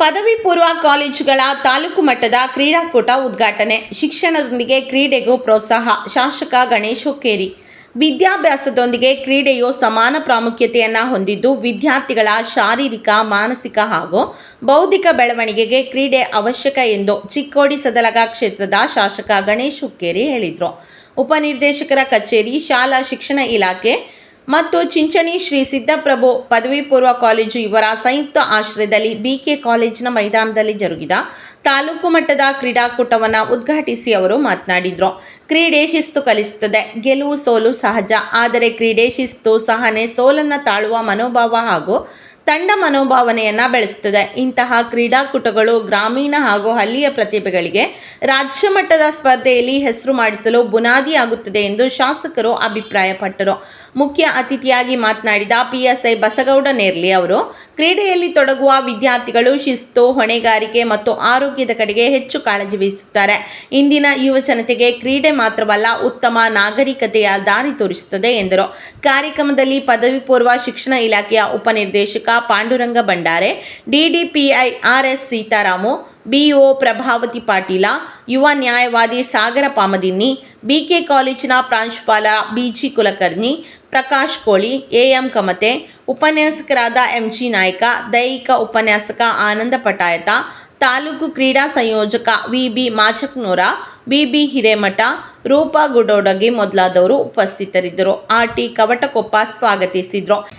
ಪದವಿ ಪೂರ್ವ ಕಾಲೇಜುಗಳ ತಾಲೂಕು ಮಟ್ಟದ ಕ್ರೀಡಾಕೂಟ ಉದ್ಘಾಟನೆ. ಶಿಕ್ಷಣದೊಂದಿಗೆ ಕ್ರೀಡೆಗೂ ಪ್ರೋತ್ಸಾಹ. ಶಾಸಕ ಗಣೇಶ್ ಹುಕ್ಕೇರಿ. ವಿದ್ಯಾಭ್ಯಾಸದೊಂದಿಗೆ ಕ್ರೀಡೆಯು ಸಮಾನ ಪ್ರಾಮುಖ್ಯತೆಯನ್ನು ಹೊಂದಿದ್ದು, ವಿದ್ಯಾರ್ಥಿಗಳ ಶಾರೀರಿಕ, ಮಾನಸಿಕ ಹಾಗೂ ಬೌದ್ಧಿಕ ಬೆಳವಣಿಗೆಗೆ ಕ್ರೀಡೆ ಅವಶ್ಯಕ ಎಂದು ಚಿಕ್ಕೋಡಿ ಸದಲಗ ಕ್ಷೇತ್ರದ ಶಾಸಕ ಗಣೇಶ್ ಹುಕ್ಕೇರಿ ಹೇಳಿದರು. ಉಪನಿರ್ದೇಶಕರ ಕಚೇರಿ, ಶಾಲಾ ಶಿಕ್ಷಣ ಇಲಾಖೆ ಮತ್ತು ಚಿಂಚಣಿ ಶ್ರೀ ಸಿದ್ದಪ್ರಭು ಪದವಿ ಪೂರ್ವ ಕಾಲೇಜು ಇವರ ಸಂಯುಕ್ತ ಆಶ್ರಯದಲ್ಲಿ ಬಿಕೆ ಕಾಲೇಜಿನ ಮೈದಾನದಲ್ಲಿ ಜರುಗಿದ ತಾಲೂಕು ಮಟ್ಟದ ಕ್ರೀಡಾಕೂಟವನ್ನು ಉದ್ಘಾಟಿಸಿ ಅವರು ಮಾತನಾಡಿದರು. ಕ್ರೀಡೆ ಶಿಸ್ತು ಕಲಿಸುತ್ತದೆ. ಗೆಲುವು ಸೋಲು ಸಹಜ. ಆದರೆ ಕ್ರೀಡೆ ಶಿಸ್ತು ಸಹನೆ ಸೋಲನ್ನು ತಾಳುವ ಮನೋಭಾವ ಹಾಗೂ ತಂಡ ಮನೋಭಾವನೆಯನ್ನು ಬೆಳೆಸುತ್ತದೆ. ಇಂತಹ ಕ್ರೀಡಾಕೂಟಗಳು ಗ್ರಾಮೀಣ ಹಾಗೂ ಹಳ್ಳಿಯ ಪ್ರತಿಭೆಗಳಿಗೆ ರಾಜ್ಯ ಮಟ್ಟದ ಸ್ಪರ್ಧೆಯಲ್ಲಿ ಹೆಸರು ಮಾಡಿಸಲು ಬುನಾದಿಯಾಗುತ್ತದೆ ಎಂದು ಶಾಸಕರು ಅಭಿಪ್ರಾಯಪಟ್ಟರು. ಮುಖ್ಯ ಅತಿಥಿಯಾಗಿ ಮಾತನಾಡಿದ ಪಿಎಸ್ಐ ಬಸಗೌಡ ನೇರ್ಲಿ ಅವರು, ಕ್ರೀಡೆಯಲ್ಲಿ ತೊಡಗುವ ವಿದ್ಯಾರ್ಥಿಗಳು ಶಿಸ್ತು, ಹೊಣೆಗಾರಿಕೆ ಮತ್ತು ಆರೋಗ್ಯದ ಕಡೆಗೆ ಹೆಚ್ಚು ಕಾಳಜಿ ವಹಿಸುತ್ತಾರೆ. ಇಂದಿನ ಯುವ ಜನತೆಗೆ ಕ್ರೀಡೆ ಮಾತ್ರವಲ್ಲ, ಉತ್ತಮ ನಾಗರಿಕತೆಯ ದಾರಿ ತೋರಿಸುತ್ತದೆ ಎಂದರು. ಕಾರ್ಯಕ್ರಮದಲ್ಲಿ ಪದವಿ ಪೂರ್ವ ಶಿಕ್ಷಣ ಇಲಾಖೆಯ ಉಪನಿರ್ದೇಶಕ Pandurang Bhandare, DDPI RS Seetharamu BO Prabhavati Patil, ಯುವ ನ್ಯಾಯವಾದಿ ಸಾಗರ ಪಾಮದಿನ್ನಿ, ಬಿಕೆ ಕಾಲೇಜಿನ ಪ್ರಾಂಶುಪಾಲ ಬಿಜಿ ಕುಲಕರ್ಣಿ, ಪ್ರಕಾಶ್ ಕೋಳಿ, ಎಎಂ ಕಮತೆ, ಉಪನ್ಯಾಸಕರಾದ ಎಂಜಿ ನಾಯ್ಕ, ದೈಹಿಕ ಉಪನ್ಯಾಸಕ ಆನಂದ ಪಟಾಯತ, ತಾಲೂಕು ಕ್ರೀಡಾ ಸಂಯೋಜಕ V B Machaknur, B B Hiremath, Rupa Gudodagi ಮೊದಲಾದವರು ಉಪಸ್ಥಿತರಿದ್ದರು. ಆರ್ ಟಿ ಕವಟಕೊಪ್ಪ ಸ್ವಾಗತಿಸಿದರು.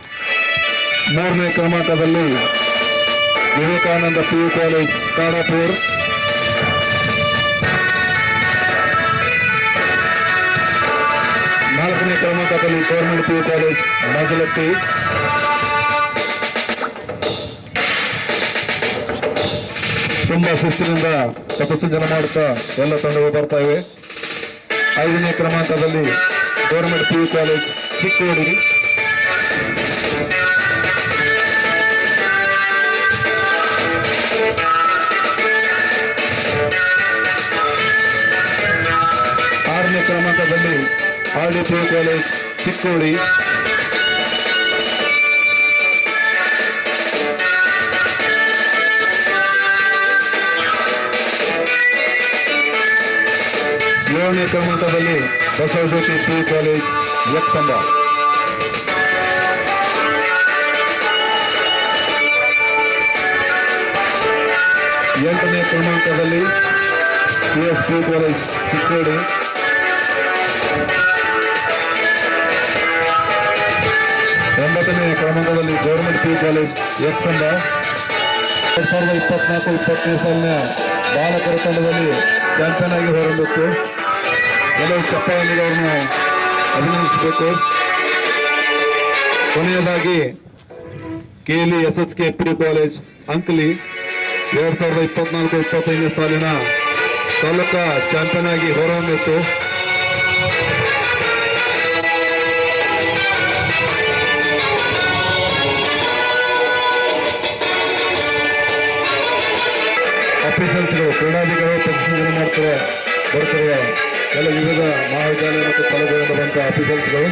ಮೂರನೇ ಕ್ರಮಾಂಕದಲ್ಲಿ Vivekananda P U college, Khanapur. ನಾಲ್ಕನೇ ಕ್ರಮಾಂಕದಲ್ಲಿ government P U college Majalatti ತುಂಬಾ ಶಿಸ್ತಿನಿಂದ ಪಥಸಂಚಲನ ಮಾಡುತ್ತಾ ಎಲ್ಲ ತಂಡಗಳು ಬರ್ತಾ ಇವೆ. ಐದನೇ ಕ್ರಮಾಂಕದಲ್ಲಿ government P U college, Chikkodi. ಆರನೇ ಕ್ರಮಾಂಕದಲ್ಲಿ ಆರ್ ಪಿ ಕಾಲೇಜ್ ಚಿಕ್ಕೋಡಿ. ಏಳನೇ ಕ್ರಮಾಂಕದಲ್ಲಿ ಬಸವಜ್ಯೋತಿ ಪಿ ಕಾಲೇಜ್ ಯಕ್ಷಂಬ ಎಂಟನೇ ಕ್ರಮಾಂಕದಲ್ಲಿ C S P college Chikkodi. ಕ್ರಮಾಂಕದಲ್ಲಿ government P college Yakshamba ಎರಡ್ ಸಾವಿರದ ಇಪ್ಪತ್ನಾಲ್ಕು ಇಪ್ಪತ್ತನೇ ಸಾಲಿನ ಬಾಲಕರ ತಂಡದಲ್ಲಿ ಚಾಂಪಿಯನ್ ಆಗಿ ಹೊರಬಿತ್ತು ಕೆಲವು ಚಪ್ಪಾಳಿಗೆ ಅವ್ರನ್ನ ಅಭಿನಂದಿಸಬೇಕು. ಕೊನೆಯದಾಗಿ KLE S S K pre college Ankali ಎರಡ್ ಸಾವಿರದ ಇಪ್ಪತ್ನಾಲ್ಕು, ಇಪ್ಪತ್ತೈದನೇ ಸಾಲಿನ ತಾಲೂಕಾ ಚಾಂಪಿಯನ್ ಆಗಿ ಹೊರಹೊಮ್ಮಿತ್ತು. ಅಫಿಷಿಯಲ್ಸ್ಗಳು ಕ್ರೀಡಾಧಿಕಾರಿ ಪ್ರದರ್ಶನ ಮಾಡ್ತಾರೆ ಬರ್ತಾರೆ. ಎಲ್ಲ ವಿವಿಧ ಮಹಾವಿದ್ಯಾಲಯ ಮತ್ತು ಕಾಲೇಜುಗಳಿಂದ ಬಂದ ಅಫಿಷಿಯಲ್ಸ್ಗಳು